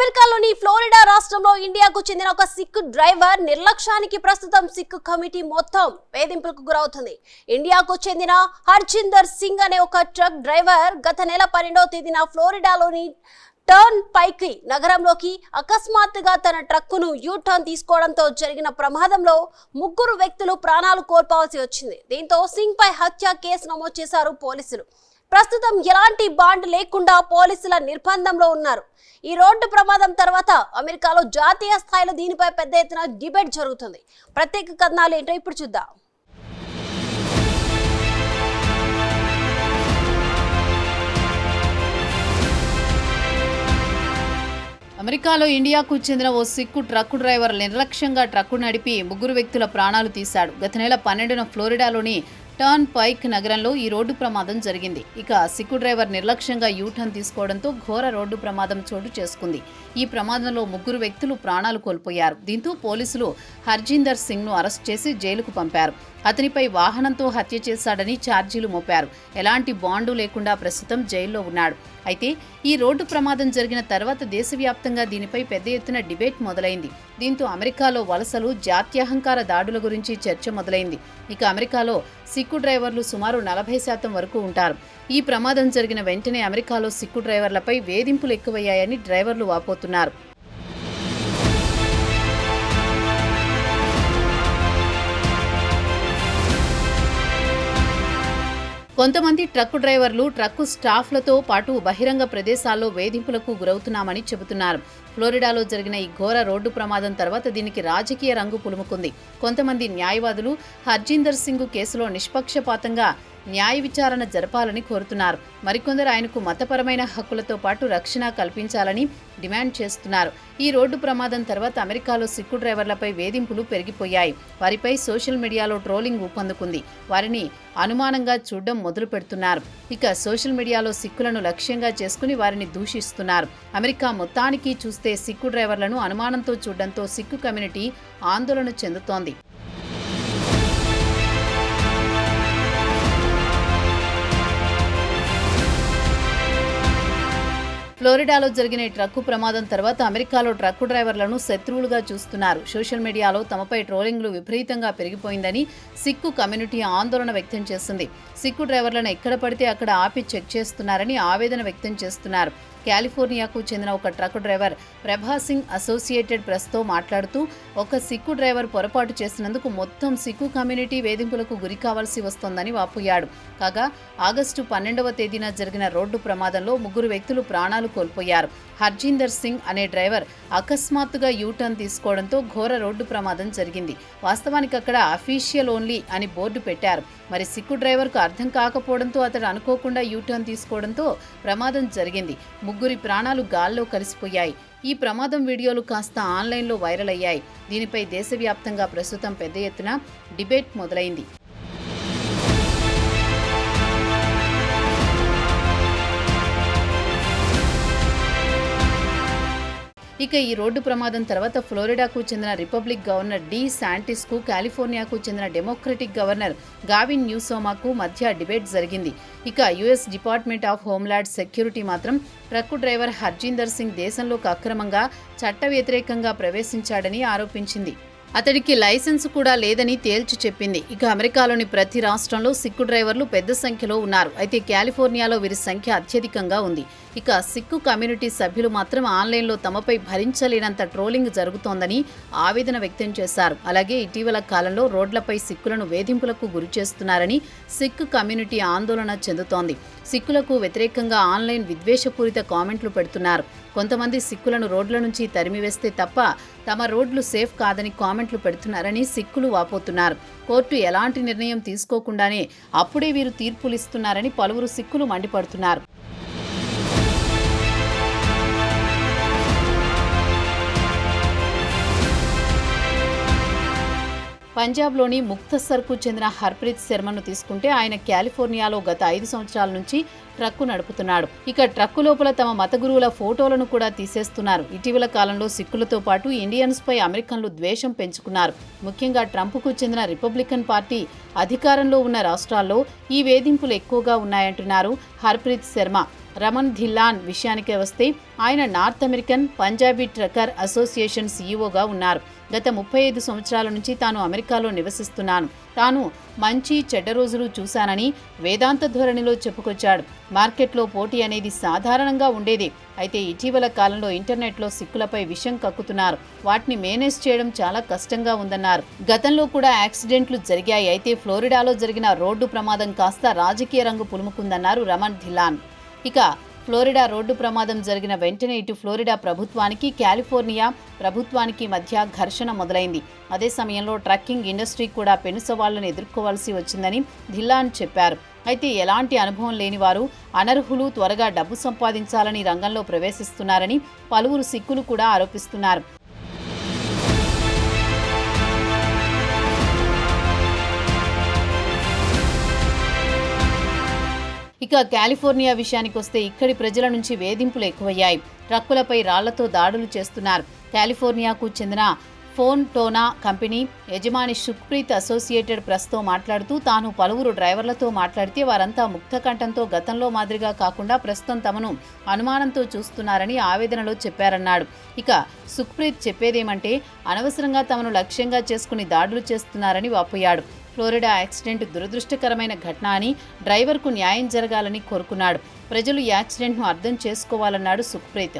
అమెరికాలోని ఫ్లోరిడా రాష్ట్రంలో ఇండియాకు చెందిన ఒక సిక్ డ్రైవర్ నిర్లక్ష్యానికి ప్రస్తుతం సిక్ కమిటీ మొత్తం వేధింపులకు గురవుతుంది. ఇండియాకు చెందిన హర్జిందర్ సింగ్ అనే ఒక ట్రక్ డ్రైవర్ గత నెల పన్నెండవ తేదీన ఫ్లోరిడాలోని టర్న్ పైకి నగరంలోకి అకస్మాత్తుగా తన ట్రక్కును యూ టర్న్ తీసుకోవడంతో జరిగిన ప్రమాదంలో ముగ్గురు వ్యక్తులు ప్రాణాలు కోల్పోవాల్సి వచ్చింది. దీంతో సింగ్ పై హత్య కేసు నమోదు చేశారు పోలీసులు. ప్రస్తుతం ఎలాంటి బాండ్ లేకుండా పోలీసుల నిర్బంధంలో ఉన్నారు. ఈ రోడ్డు ప్రమాదం తర్వాత అమెరికాలో జాతీయ స్థాయిలో దీనిపై పెద్ద ఎత్తున డిబేట్ జరుగుతుంది. ప్రత్యేక కథనాలు ఏంటో ఇప్పుడు చూద్దాం. అమెరికాలో ఇండియాకు చెందిన ఓ సిక్కు ట్రక్కు డ్రైవర్ నిర్లక్ష్యంగా ట్రక్కు నడిపి ముగ్గురు వ్యక్తుల ప్రాణాలు తీశాడు. గత నెల పన్నెండున ఫ్లోరిడాలోని టర్న్ పైక్ నగరంలో ఈ రోడ్డు ప్రమాదం జరిగింది. ఇక సిక్కు డ్రైవర్ నిర్లక్ష్యంగా యూటర్న్ తీసుకోవడంతో ఘోర రోడ్డు ప్రమాదం చోటు చేసుకుంది. ఈ ప్రమాదంలో ముగ్గురు వ్యక్తులు ప్రాణాలు కోల్పోయారు. దీంతో పోలీసులు హర్జీందర్ సింగ్ను అరెస్ట్ చేసి జైలుకు పంపారు. అతనిపై వాహనంతో హత్య చేశాడని ఛార్జీలు మోపారు. ఎలాంటి బాండు లేకుండా ప్రస్తుతం జైల్లో ఉన్నాడు. అయితే ఈ రోడ్డు ప్రమాదం జరిగిన తర్వాత దేశవ్యాప్తంగా దీనిపై పెద్ద ఎత్తున డిబేట్ మొదలైంది. దీంతో అమెరికాలో వలసలు జాత్యహంకార దాడుల గురించి చర్చ మొదలైంది. ఇక అమెరికాలో సిక్కు డ్రైవర్లు సుమారు నలభై శాతం వరకు ఉంటారు. ఈ ప్రమాదం జరిగిన వెంటనే అమెరికాలో సిక్కు డ్రైవర్లపై వేధింపులు ఎక్కువయ్యాయని డ్రైవర్లు వాపోతున్నారు. కొంతమంది ట్రక్కు డ్రైవర్లు ట్రక్కు స్టాఫ్లతో పాటు బహిరంగ ప్రదేశాల్లో వేధింపులకు గురవుతున్నామని చెబుతున్నారు. ఫ్లోరిడాలో జరిగిన ఈ ఘోర రోడ్డు ప్రమాదం తర్వాత దీనికి రాజకీయ రంగు పులుముకుంది. కొంతమంది న్యాయవాదులు హర్జీందర్ సింగ్ కేసులో నిష్పక్షపాతంగా న్యాయ విచారణ జరపాలని కోరుతున్నారు. మరికొందరు ఆయనకు మతపరమైన హక్కులతో పాటు రక్షణ కల్పించాలని డిమాండ్ చేస్తున్నారు. ఈ రోడ్డు ప్రమాదం తర్వాత అమెరికాలో సిక్కు డ్రైవర్లపై వేధింపులు పెరిగిపోయాయి. వారిపై సోషల్ మీడియాలో ట్రోలింగ్ ఊపందుకుంది. వారిని అనుమానంగా చూడడం మొదలు పెడుతున్నారు. ఇక సోషల్ మీడియాలో సిక్కులను లక్ష్యంగా చేసుకుని వారిని దూషిస్తున్నారు. అమెరికా మొత్తానికి చూస్తే సిక్కు డ్రైవర్లను అనుమానంతో చూడడంతో సిక్కు కమ్యూనిటీ ఆందోళన చెందుతోంది. ఫ్లోరిడాలో జరిగిన ఈ ట్రక్కు ప్రమాదం తర్వాత అమెరికాలో ట్రక్కు డ్రైవర్లను శత్రువులుగా చూస్తున్నారు. సోషల్ మీడియాలో తమపై ట్రోలింగ్లు విపరీతంగా పెరిగిపోయిందని సిక్కు కమ్యూనిటీ ఆందోళన వ్యక్తం చేసింది సిక్కు డ్రైవర్లను ఎక్కడ పడితే అక్కడ ఆపి చెక్ చేస్తున్నారని ఆవేదన వ్యక్తం చేస్తున్నారు. కాలిఫోర్నియాకు చెందిన ఒక ట్రక్ డ్రైవర్ ప్రభా సింగ్ అసోసియేటెడ్ ప్రెస్తో మాట్లాడుతూ ఒక సిక్కు డ్రైవర్ పొరపాటు చేసినందుకు మొత్తం సిక్కు కమ్యూనిటీ వేధింపులకు గురి కావాల్సి వస్తోందని వాపోయాడు. కాగా ఆగస్టు పన్నెండవ తేదీన జరిగిన రోడ్డు ప్రమాదంలో ముగ్గురు వ్యక్తులు ప్రాణాలు కోల్పోయారు. హర్జీందర్ సింగ్ అనే డ్రైవర్ అకస్మాత్తుగా యూటర్న్ తీసుకోవడంతో ఘోర రోడ్డు ప్రమాదం జరిగింది. వాస్తవానికి అక్కడ అఫీషియల్ ఓన్లీ అని బోర్డు పెట్టారు. మరి సిక్కు డ్రైవర్కు అర్థం కాకపోవడంతో అతడు అనుకోకుండా యూటర్న్ తీసుకోవడంతో ప్రమాదం జరిగింది. ముగ్గురి ప్రాణాలు గాల్లో కలిసిపోయాయి. ఈ ప్రమాదం వీడియోలు కాస్త ఆన్లైన్లో వైరల్ అయ్యాయి. దీనిపై దేశవ్యాప్తంగా ప్రస్తుతం పెద్ద ఎత్తున డిబేట్ మొదలైంది. ఇక ఈ రోడ్డు ప్రమాదం తర్వాత ఫ్లోరిడాకు చెందిన రిపబ్లిక్ గవర్నర్ డి శాంటిస్కు కాలిఫోర్నియాకు చెందిన డెమోక్రటిక్ గవర్నర్ గావిన్ న్యూసోమాకు మధ్య డిబేట్ జరిగింది. ఇక US department of homeland security మాత్రం ట్రక్కు డ్రైవర్ హర్జీందర్ సింగ్ దేశంలోకి అక్రమంగా చట్ట వ్యతిరేకంగా ప్రవేశించాడని ఆరోపించింది. అతడికి లైసెన్స్ కూడా లేదని తేల్చి చెప్పింది. ఇక అమెరికాలోని ప్రతి రాష్ట్రంలో సిక్కు డ్రైవర్లు పెద్ద సంఖ్యలో ఉన్నారు. అయితే కాలిఫోర్నియాలో వీరి సంఖ్య అత్యధికంగా ఉంది. ఇక సిక్కు కమ్యూనిటీ సభ్యులు మాత్రం ఆన్లైన్లో తమపై భరించలేనంత ట్రోలింగ్ జరుగుతోందని ఆవేదన వ్యక్తం చేశారు. అలాగే ఇటీవల కాలంలో రోడ్లపై సిక్కులను వేధింపులకు గురి చేస్తున్నారని సిక్కు కమ్యూనిటీ ఆందోళన చెందుతోంది. సిక్కులకు వ్యతిరేకంగా ఆన్లైన్ విద్వేషపూరిత కామెంట్లు పెడుతున్నారు. కొంతమంది సిక్కులను రోడ్ల నుంచి తరిమివేస్తే తప్ప తమ రోడ్లు సేఫ్ కాదని కామెంట్లు పెడుతున్నారని సిక్కులు వాపోతున్నారు. కోర్టు ఎలాంటి నిర్ణయం తీసుకోకుండానే అప్పుడే వీరు తీర్పులిస్తున్నారని పలువురు సిక్కులు మండిపడుతున్నారు. పంజాబ్లోని ముక్తసర్కు చెందిన హర్ప్రీత్ శర్మను తీసుకుంటే ఆయన కాలిఫోర్నియాలో గత ఐదు సంవత్సరాల నుంచి ట్రక్కు నడుపుతున్నాడు. ఇక ట్రక్కు లోపల తమ మత గురువుల ఫోటోలను కూడా తీసేస్తున్నారు. ఇటీవల కాలంలో సిక్కులతో పాటు ఇండియన్స్పై అమెరికన్లు ద్వేషం పెంచుకున్నారు. ముఖ్యంగా ట్రంప్కు చెందిన రిపబ్లికన్ పార్టీ అధికారంలో ఉన్న రాష్ట్రాల్లో ఈ వేధింపులు ఎక్కువగా ఉన్నాయంటున్నారు హర్ప్రీత్ శర్మ. రమన్ ధిల్లాన్ విషయానికి వస్తే ఆయన North American Punjabi trucker association సీఈఓగా ఉన్నారు. గత ముప్పై ఐదు సంవత్సరాల నుంచి తాను అమెరికాలో నివసిస్తున్నాను. తాను మంచి చెడ్డ రోజులు చూశానని వేదాంత ధోరణిలో చెప్పుకొచ్చాడు. మార్కెట్లో పోటీ అనేది సాధారణంగా ఉండేది. అయితే ఇటీవల కాలంలో ఇంటర్నెట్లో సిక్కులపై విషం కక్కుతున్నారు. వాటిని మేనేజ్ చేయడం చాలా కష్టంగా ఉందన్నారు. గతంలో కూడా యాక్సిడెంట్లు జరిగాయి. అయితే ఫ్లోరిడాలో జరిగిన రోడ్డు ప్రమాదం కాస్త రాజకీయ రంగు పులుముకుందన్నారు రమణ్ ధిలాన్ ఇక ఫ్లోరిడా రోడ్డు ప్రమాదం జరిగిన వెంటనే ఇటు ఫ్లోరిడా ప్రభుత్వానికి కాలిఫోర్నియా ప్రభుత్వానికి మధ్య ఘర్షణ మొదలైంది. అదే సమయంలో ట్రక్కింగ్ ఇండస్ట్రీ కూడా పెనుసవాళ్ళను ఎదుర్కోవాల్సి వచ్చిందని ధిల్లాన్ చెప్పారు. అయితే ఎలాంటి అనుభవం లేని వారు అనర్హులు త్వరగా డబ్బు సంపాదించాలని రంగంలో ప్రవేశిస్తున్నారని పలువురు సిక్కులు కూడా ఆరోపిస్తున్నారు. ఇక కాలిఫోర్నియా విషయానికి వస్తే ఇక్కడి ప్రజల నుంచి వేధింపులు ఎక్కువయ్యాయి. ట్రక్కులపై రాళ్ళతో దాడులు చేస్తున్నారు. కాలిఫోర్నియాకు చెందిన ఫోన్ టోనా కంపెనీ యజమాని సుఖ్ప్రీత్ అసోసియేటెడ్ ప్రెస్తో మాట్లాడుతూ తాను పలువురు డ్రైవర్లతో మాట్లాడితే వారంతా ముక్తకంఠంతో గతంలో మాదిరిగా కాకుండా ప్రస్తుతం తమను అనుమానంతో చూస్తున్నారని ఆవేదనలో చెప్పారన్నాడు. ఇక సుఖ్ప్రీత్ చెప్పేదేమంటే అనవసరంగా తమను లక్ష్యంగా చేసుకుని దాడులు చేస్తున్నారని వాపోయాడు. ఫ్లోరిడా యాక్సిడెంట్ దురదృష్టకరమైన ఘటన అని డ్రైవర్కు న్యాయం జరగాలని కోరుకున్నాడు. ప్రజలు యాక్సిడెంట్ను అర్థం చేసుకోవాలన్నాడు సుఖ్ప్రీత్.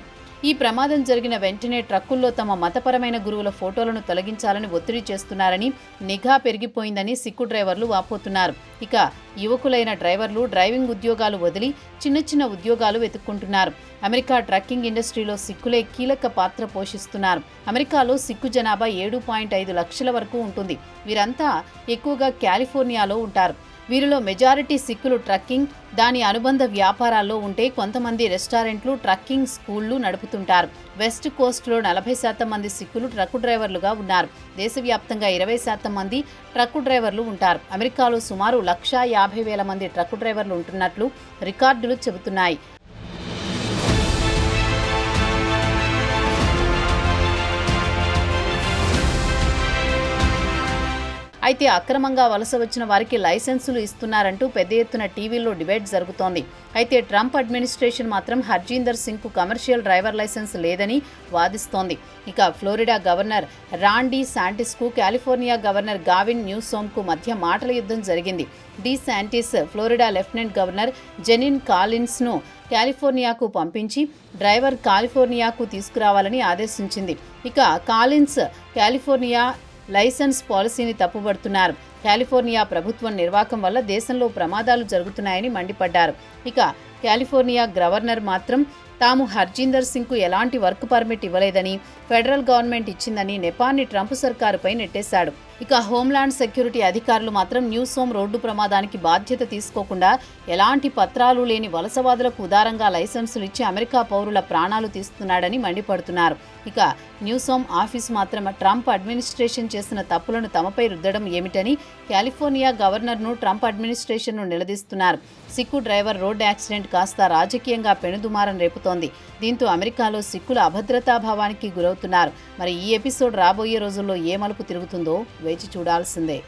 ఈ ప్రమాదం జరిగిన వెంటనే ట్రక్కుల్లో తమ మతపరమైన గురువుల ఫోటోలను తొలగించాలని ఒత్తిడి చేస్తున్నారని నిఘా పెరిగిపోయిందని సిక్కు డ్రైవర్లు వాపోతున్నారు. ఇక యువకులైన డ్రైవర్లు డ్రైవింగ్ ఉద్యోగాలు వదిలి చిన్న చిన్న ఉద్యోగాలు వెతుక్కుంటున్నారు. అమెరికా ట్రక్కింగ్ ఇండస్ట్రీలో సిక్కులే కీలక పాత్ర పోషిస్తున్నారు. అమెరికాలో సిక్కు జనాభా ఏడు పాయింట్ ఐదు లక్షల వరకు ఉంటుంది. వీరంతా ఎక్కువగా కాలిఫోర్నియాలో ఉంటారు. వీరిలో మెజారిటీ సిక్కులు ట్రక్కింగ్ దాని అనుబంధ వ్యాపారాల్లో ఉంటే కొంతమంది రెస్టారెంట్లు ట్రక్కింగ్ స్కూళ్ళు నడుపుతుంటారు. వెస్ట్ కోస్ట్లో నలభై శాతం మంది సిక్కులు ట్రక్కు డ్రైవర్లుగా ఉన్నారు. దేశవ్యాప్తంగా ఇరవై శాతం మంది ట్రక్కు డ్రైవర్లు ఉంటారు. అమెరికాలో సుమారు లక్షా యాభై వేల మంది ట్రక్కు డ్రైవర్లు ఉంటున్నట్లు రికార్డులు చెబుతున్నాయి. అయితే అక్రమంగా వలస వచ్చిన వారికి లైసెన్సులు ఇస్తున్నారంటూ పెద్ద ఎత్తున టీవీల్లో డిబేట్ జరుగుతోంది. అయితే ట్రంప్ అడ్మినిస్ట్రేషన్ మాత్రం హర్జీందర్ సింగ్కు కమర్షియల్ డ్రైవర్ లైసెన్స్ లేదని వాదిస్తోంది. ఇక ఫ్లోరిడా గవర్నర్ రాండీ శాంటిస్కు కాలిఫోర్నియా గవర్నర్ గావిన్ న్యూసోమ్కు మధ్య మాటల యుద్ధం జరిగింది. DeSantis Florida lieutenant governor Jeanine కాలిన్స్ను కాలిఫోర్నియాకు పంపించి డ్రైవర్ కాలిఫోర్నియాకు తీసుకురావాలని ఆదేశించింది. ఇక కాలిన్స్ కాలిఫోర్నియా లైసెన్స్ పాలసీని తప్పుబడుతున్నారు. కాలిఫోర్నియా ప్రభుత్వం నిర్వాకం వల్ల దేశంలో ప్రమాదాలు జరుగుతున్నాయని మండిపడ్డారు. ఇక కాలిఫోర్నియా గవర్నర్ మాత్రం తాము హర్జీందర్ సింగ్కు ఎలాంటి వర్క్ పర్మిట్ ఇవ్వలేదని ఫెడరల్ గవర్నమెంట్ ఇచ్చిందని నెపాన్ని ట్రంప్ సర్కారుపై నెట్టేశాడు. ఇక హోంలాండ్ సెక్యూరిటీ అధికారులు మాత్రం న్యూస్ హోమ్ రోడ్డు ప్రమాదానికి బాధ్యత తీసుకోకుండా ఎలాంటి పత్రాలు లేని వలసవాదులకు ఉదారంగా లైసెన్సులు ఇచ్చి అమెరికా పౌరుల ప్రాణాలు తీస్తున్నాడని మండిపడుతున్నారు. ఇక న్యూస్ హోమ్ ఆఫీస్ మాత్రం ట్రంప్ అడ్మినిస్ట్రేషన్ చేసిన తప్పులను తమపై రుద్దడం ఏమిటని కాలిఫోర్నియా గవర్నర్ను ట్రంప్ అడ్మినిస్ట్రేషన్ను నిలదీస్తున్నారు. సిక్కు డ్రైవర్ రోడ్డు యాక్సిడెంట్ కాస్త రాజకీయంగా పెనుదుమారం రేపుతోంది. దీంతో అమెరికాలో సిక్కుల అభద్రతాభావానికి గురవుతున్నారు. మరి ఈ ఎపిసోడ్ రాబోయే రోజుల్లో ఏ మలుపు తిరుగుతుందో వేచి చూడాల్సిందే.